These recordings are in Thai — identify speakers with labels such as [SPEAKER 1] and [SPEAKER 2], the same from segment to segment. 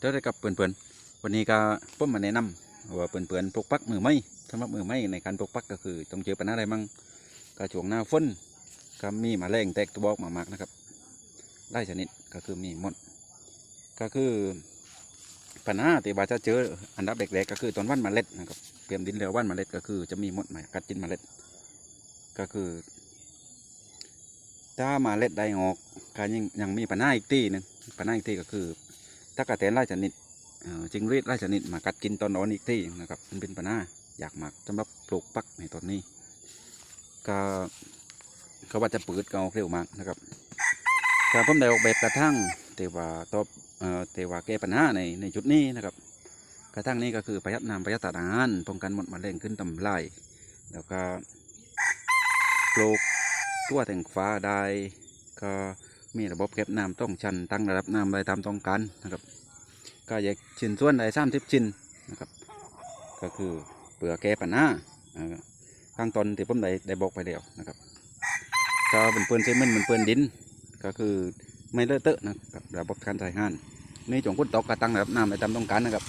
[SPEAKER 1] เจอได้กับเพื่อนๆวันนี้ก็ผมมาแนะนำว่าเพื่อนๆปลูกปักมือไม้สำหรับมือไม้ในการปลูกปักก็คือต้องเจอปัญหาอะไรมั่งก็ช่วงหน้าฝนก็มีมาแมลงแตกตัวออกมามากนะครับไล่ชนิดก็คือมีมดก็คือปัญหาที่บาจะเจออันดับแรกๆก็คือตอนวันมาเล็ดนะครับเตรียมดินแล้ววันมาเล็ดก็คือจะมีมดมากัดกินมาเล็ด ก็คือถ้ามาเล็ดได้ออกก็ยังยังมีปัญหาอีกที่หนึ่งปัญหาอีกทีก็คือ ถ้ากระแตนไล่ชนิดจิงรีดไล่ชนิดมากัดกินตอนนอนอีกที่นะครับมันเป็นปัญหาอยากหมากสำหรับปลูกปักในตอนนี้ ก็เขาว่าจะเปิดก็ออกเร็วมากนะครับก็ผมได้ออกแบบกระทั่งแต่ว่าตอบเออแต่ว่าแก้ปัญหาในในจุดนี้นะครับ กระทั่งนี้ก็คือประหยัดน้ำประหยัดอาหารป้องกันหมดแมลงขึ้นตำไล่แล้วก็ปลูกตัวแต่งฟ้าได้ก็มีระบบเก็บน้ำต้องชันตั้งระดับน้ำได้ตามต้องการนะครับ ก็อยากชิ้นส่วนใด้สามสิบชิ้นนะครับ ก็คือเปลือกแก่ปัญหน้าข้างตอนที่ผมได้ได้บอกไปแล้วนะครับก็เป็นเปื้อนเซมันเป็นเปื้อนดิน ก็คือไม่เลอะเทอะนะครับระบบการใช้งานในจงพุ่นตกกระตั้งระดับน้ำได้ตามต้องการนะครับ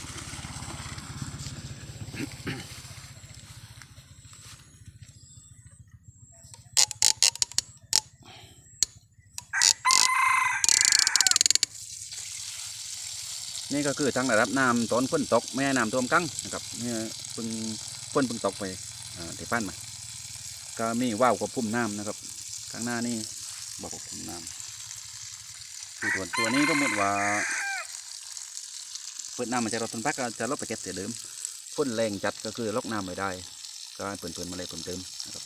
[SPEAKER 1] นี่ก็คือทั้งระดับน้ำตอนฝนตกแม่น้ำท่วมกั้งนะครับเนี่ยเพิ่งฝนเพิ่งตกไปอ่าที่บ้นมาก็มีว่าวควบคุมน้ำนะครับ ข้างหน้านี่บอกควบคุมน้ำคือตัวตัวนี้ก็หมดว่าเปิดน้ำมันจะรดต้นพักจะลดไปเก็บเสียเดิมฝนแรงจัดก็คือลอกน้ำไม่ได้ ก็ให้เปิดมาเลยเพิ่มเติมนะครับ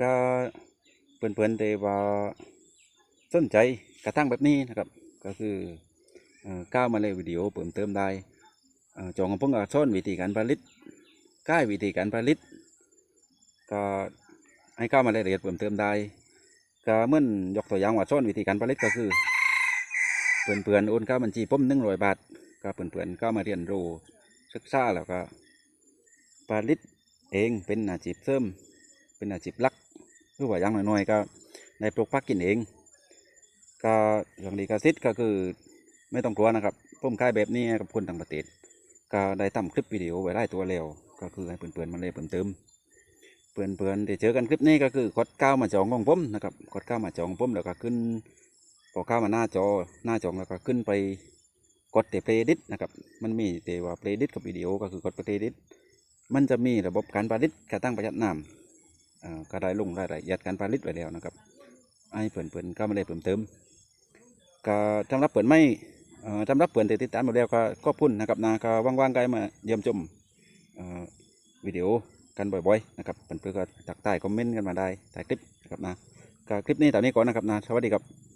[SPEAKER 1] ก็เปิดๆแต่ว่า สนใจกระทั่งแบบนี้นะครับ ก็คือก้าวมาเลยวิดีโอเพิ่มเติมได้จองของผมก็สอนวิธีการผลิตก้ายวิธีการผลิต ก็ให้ก้าวมาเลยละเอียดเพิ่มเติมได้ก็เมื่อนยกตัวอย่างว่าสอนวิธีการผลิตก็คือเพื่อนเพื่อนๆโอนเข้าบัญชีผมหนึ่งร้อยบาทก็เพื่อนเพื่อนๆก็มาเรียนรู้ศึกษาแล้วก็ผลิตเองเป็นอาชีพเสริมเป็นอาชีพหลักหรือว่าอย่างน้อยๆก็ในปลูกพักกินเอง ก็อย่างดีกสิทธิ์ก็คือไม่ต้องกลัวนะครับผมค่ายแบบนี้กับคนต่างประเทศก็ได้ทำคลิปวิดีโอไว้ได้ตัวแล้วก็คือให้เพื่อนๆมาเลยเพิ่มเติมเพื่อนๆที่เจอกันคลิปนี้ก็คือกดก้าวมาจองของผมนะครับกดก้าวมาจองผมแล้วก็ขึ้นพอก้าวมาหน้าจอหน้าจองแล้วก็ขึ้นไปกดเตะเพลย์ดิสนะครับมันมีเตะว่าเพลย์ดิสกับวิดีโอก็คือกดเพลย์ดิสมันจะมีระบบการผลิตการตั้งประหยัดน้ำอ่อก็ได้ลงรายละเอียดการผลิตไว้แล้วนะครับให้เพื่อนๆก็มาเลยเพิ่มเติม ก็สำหรับเปิดไม่เอ่อสำหรับเปิดติดตามมาแล้วก็ก็พุ่นนะครับนะก็ว่างๆก็มาเยี่ยมชมวิดีโอกันบ่อยๆนะครับเพื่อนๆก็ตักใต้คอมเมนต์กันมาได้ถ่ายคลิปนะครับนะก็คลิปนี้ตอนนี้ก่อนนะครับนะสวัสดีครับ